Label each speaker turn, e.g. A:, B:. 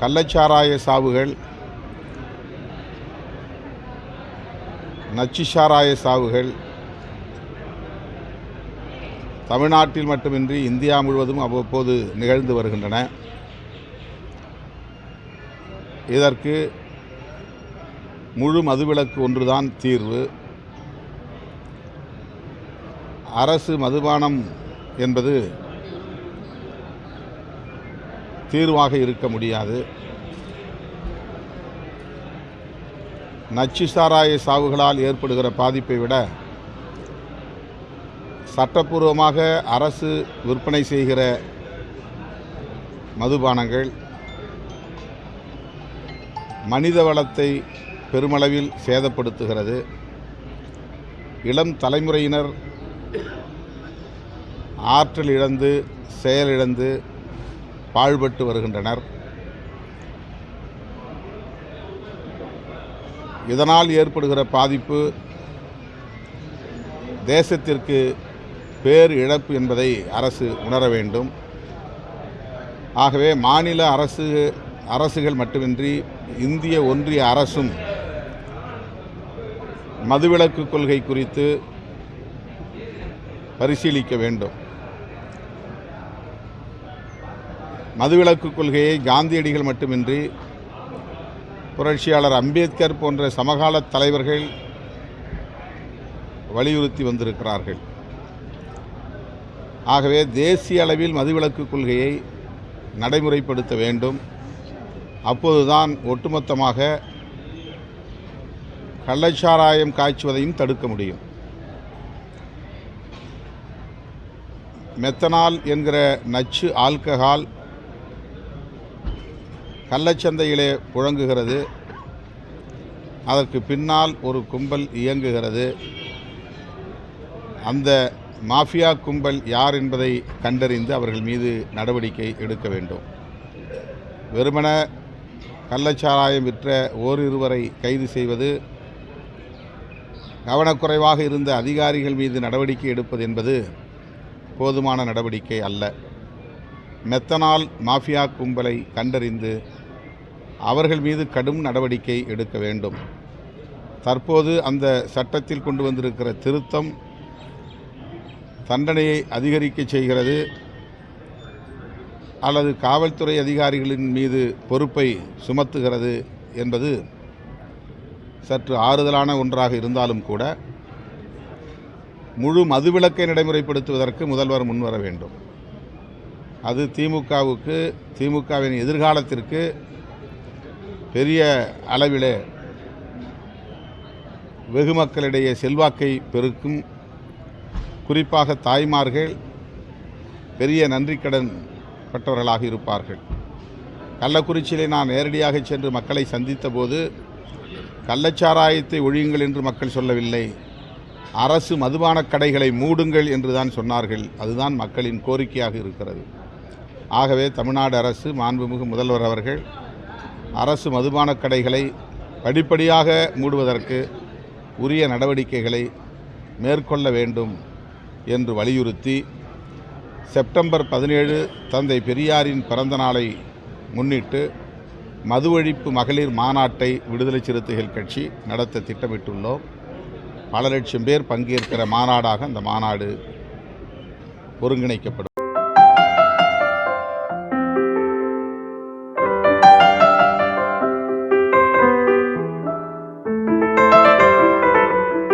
A: கள்ளச்சாராய சாவுகள் நச்சு சாராய சாவுகள் தமிழ்நாட்டில் மட்டுமின்றி இந்தியா முழுவதும் அவ்வப்போது நிகழ்ந்து வருகின்றன. இதற்கு முழு மதுவிலக்கு ஒன்றுதான் தீர்வு. அரசு மதுபானம் என்பது தீர்வாக இருக்க முடியாது. நச்சு சாராய சாவுகளால் ஏற்படுகிற பாதிப்பை விட சட்டப்பூர்வமாக அரசு விற்பனை செய்கிற மதுபானங்கள் மனித வளத்தை பெருமளவில் சேதப்படுத்துகிறது. இளம் தலைமுறையினர் ஆற்றல் இழந்து செயலிழந்து பாழ்பட்டு வருகின்றனர். இதனால் ஏற்படுகிற பாதிப்பு தேசத்திற்கு பேர் இழப்பு என்பதை அரசு உணர வேண்டும். ஆகவே மாநில அரசு அரசுகள் மட்டுமின்றி இந்திய ஒன்றிய அரசும் மதுவிலக்கு கொள்கை குறித்து பரிசீலிக்க வேண்டும். மதுவிலக்கு கொள்கையை காந்தியடிகள் மட்டுமின்றி புரட்சியாளர் அம்பேத்கர் போன்ற சமகால தலைவர்கள் வலியுறுத்தி வந்திருக்கிறார்கள். ஆகவே தேசிய அளவில் மதுவிலக்கு கொள்கையை நடைமுறைப்படுத்த வேண்டும். அப்போதுதான் ஒட்டுமொத்தமாக கள்ளச்சாராயம் காய்ச்சுவதையும் தடுக்க முடியும். மெத்தனால் என்கிற நச்சு ஆல்கஹால் கள்ளச்சந்தையிலே புழங்குகிறது. அதற்கு பின்னால் ஒரு கும்பல் இயங்குகிறது. அந்த மாஃபியா கும்பல் யார் என்பதை கண்டறிந்து அவர்கள் மீது நடவடிக்கை எடுக்க வேண்டும். வெறுமன கள்ளச்சாராயம் விற்ற ஓரிருவரை கைது செய்வது கவனக்குறைவாக இருந்த அதிகாரிகள் மீது நடவடிக்கை எடுப்பது என்பது போதுமான நடவடிக்கை அல்ல. மெத்தனால் மாஃபியா கும்பலை கண்டறிந்து அவர்கள் மீது கடும் நடவடிக்கை எடுக்க வேண்டும். தற்போது அந்த சட்டத்தில் கொண்டு வந்திருக்கிற திருத்தம் தண்டனையை அதிகரிக்க செய்கிறது. அல்லது காவல்துறை அதிகாரிகளின் மீது பொறுப்பை சுமத்துகிறது என்பது சற்று ஆறுதலான ஒன்றாக இருந்தாலும் கூட முழு மதுவிலக்கை நடைமுறைப்படுத்துவதற்கு முதல்வர் முன்வர வேண்டும். அது திமுகவுக்கு திமுகவின் எதிர்காலத்திற்கு பெரிய அளவிலே வெகு மக்களிடையே செல்வாக்கை பெருக்கும். குறிப்பாக தாய்மார்கள் பெரிய நன்றிக்கடன் பட்டவர்களாக இருப்பார்கள். கள்ளக்குறிச்சியிலே நான் நேரடியாக சென்று மக்களை சந்தித்த போது கள்ளச்சாராயத்தை ஒழியுங்கள் என்று மக்கள் சொல்லவில்லை. அரசு மதுபானக் கடைகளை மூடுங்கள் என்று தான் சொன்னார்கள். அதுதான் மக்களின் கோரிக்கையாக இருக்கிறது. ஆகவே தமிழ்நாடு அரசு மாண்புமிகு முதல்வர் அவர்கள் அரசு மதுபானக் கடைகளை படிப்படியாக மூடுவதற்கு உரிய நடவடிக்கைகளை மேற்கொள்ள வேண்டும் என்று வலியுறுத்தி செப்டம்பர் பதினேழு தந்தை பெரியாரின் பிறந்த நாளை முன்னிட்டு மது ஒழிப்பு மகளிர் மாநாட்டை விடுதலை சிறுத்தைகள் கட்சி நடத்த திட்டமிட்டுள்ளோம். பல லட்சம் பேர் பங்கேற்கிற மாநாடாக அந்த மாநாடு ஒருங்கிணைக்கப்படும்.